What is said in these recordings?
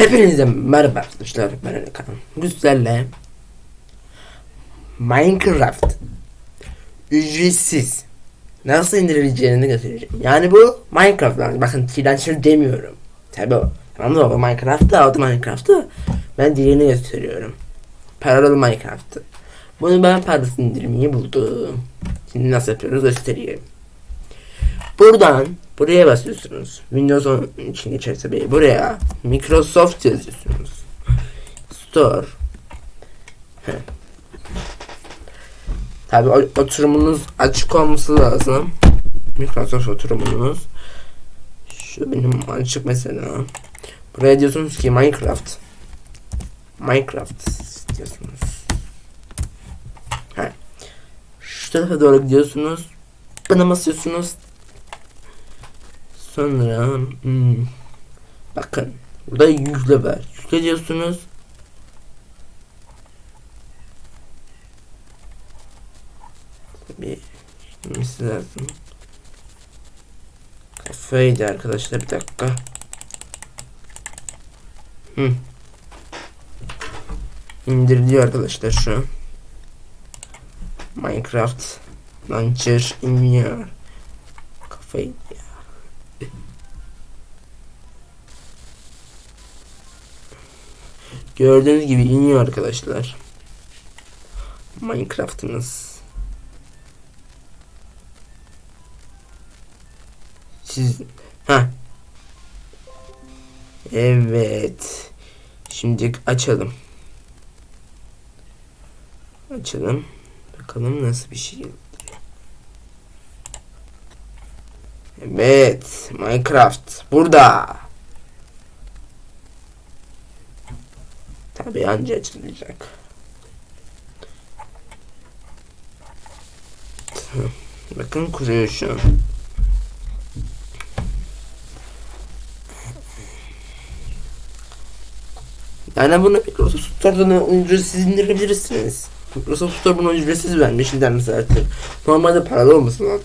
Hepinize merhaba arkadaşlar ben Ali Kaan. Güzelle Minecraft ücretsiz nasıl indirileceğini göstereceğim. Yani bu Minecraft yani bakın freelancer demiyorum. Tabi o. Tamam da o Minecraft'ta o da Minecraft'ta ben diğerini gösteriyorum. Paralı Minecraft'ı. Bunu ben parasını indirmeyi buldum. Şimdi nasıl yapıyoruz göstereyim. Buradan buraya basıyorsunuz. Windows 10 için tabii. Buraya Microsoft yazıyorsunuz. Store. Heh. Tabii o- oturumunuz açık olması lazım. Microsoft oturumunuz. Şu benim açık mesela. Buraya diyorsunuz ki Minecraft. Minecraft diyorsunuz. Heh. Şu tarafa doğru gidiyorsunuz. Bana basıyorsunuz. Sonra hmm, bakın burada yükle var. Yükle diyorsunuz. Bir gitmesi lazım. Kafaydı arkadaşlar bir dakika. Hı. İndiriliyor arkadaşlar şu. Minecraft Launcher iniyor. Kafayı ya. Gördüğünüz gibi iniyor arkadaşlar. Minecraft'ınız. Siz ha. Evet. Şimdi açalım. Açalım. Bakalım nasıl bir şey. Evet, Minecraft burada. Tabii anca açılacak. Bakın kuruyor şu an. Yani bunu Microsoft Store'dan ücretsiz indirebilirsiniz. Microsoft Store bunu ücretsiz vermiş internet zaten. Normalde paralı olması lazım.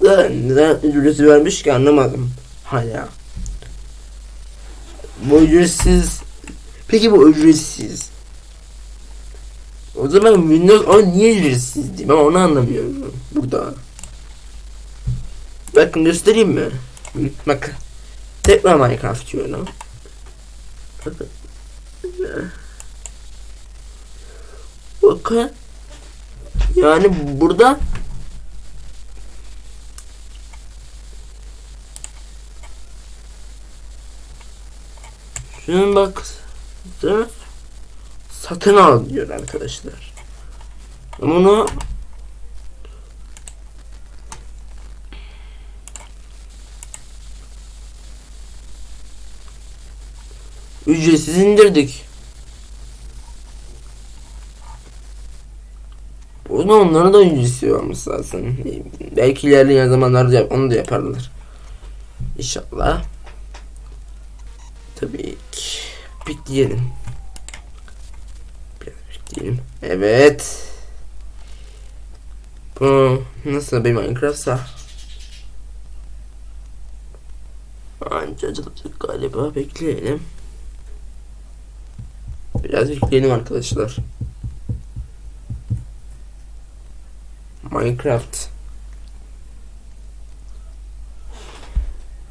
Neden ücretsiz vermiş ki anlamadım. Hala. Bu ücretsiz. Peki bu ücretsiz. O zaman Windows 10 niye ücretsiz değil? Ben onu anlamıyorum burada. Bakın göstereyim mi? Bak. Tekrar Minecraft diyorum. Bakın. Yani burada Şuna bak. Satın al diyor arkadaşlar. Bunu ücretsiz indirdik. Bunu onların da ücretsiz olması lazım. Belki ilerleyen zamanlarda onu da yaparlar. İnşallah. Tabii ki. Bekleyelim. Biraz. Evet. Bu nasıl bir Minecraft'sa? Anca açılacak galiba. Bekleyelim. Biraz bekleyelim arkadaşlar. Minecraft.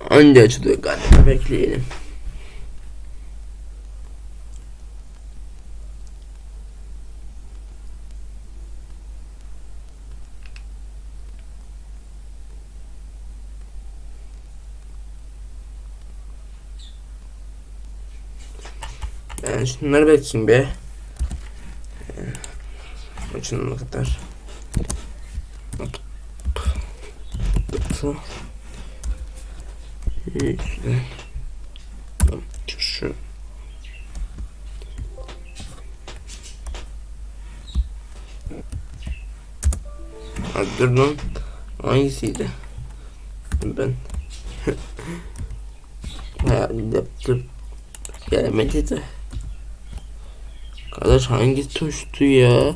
Anca açılıyor galiba. Bekleyelim. Ben şunları bakayım be. Açılana kadar. İşte. Şu. Dur lan. Hangisiydi? Ben. ya laptop gelmedi de. Kardeş hangi tuştu ya?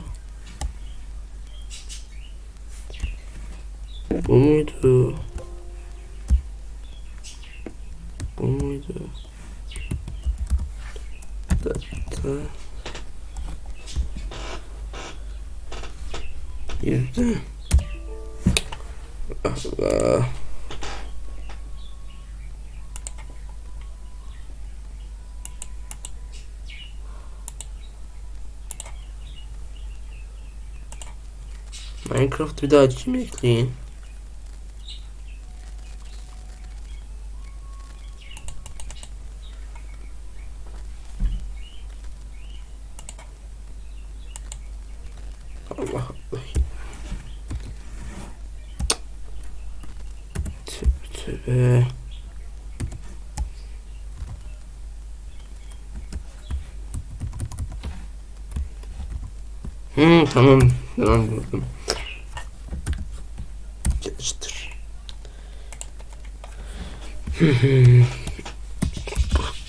Bu muydu? Bu muydu? dakika. Yüzde. Allah. Minecraft bir daha açayım ekleyin. Allah Allah. Tövbe. Hmm, tamam. Tamam buldum.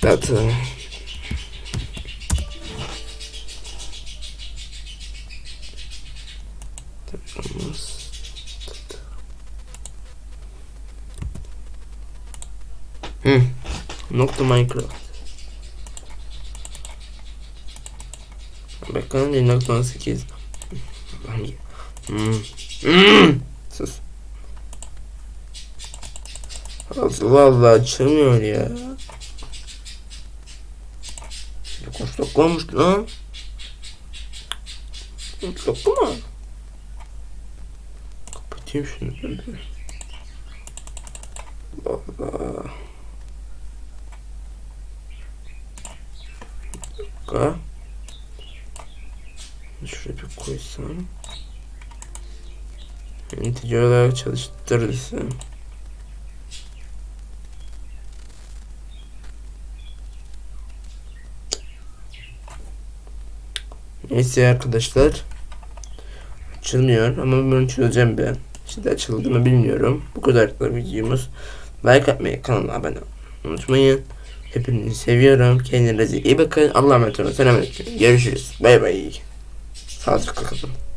Data. Tıklamaz. Hı. Nokta Minecraft. Bakalım nokta 18. Hangi? Hmm. Hmm. Sus. Allah Allah açılmıyor ya. Kaç dakika olmuş lan? Kaç dakika mı? Kapatayım şunu. Bir dakika. Şuraya bir koysam. Yönetici olarak çalıştırırsam. Neyse arkadaşlar. Açılmıyor ama bunu çözeceğim ben. Şimdi açıldı mı bilmiyorum. Bu kadar da videomuz. Like atmayı, kanala abone olmayı unutmayın. Hepinizi seviyorum. Kendinize iyi bakın. Allah'a emanet olun. Selametle. Görüşürüz. Bay bay. Sağlıcakla kalın.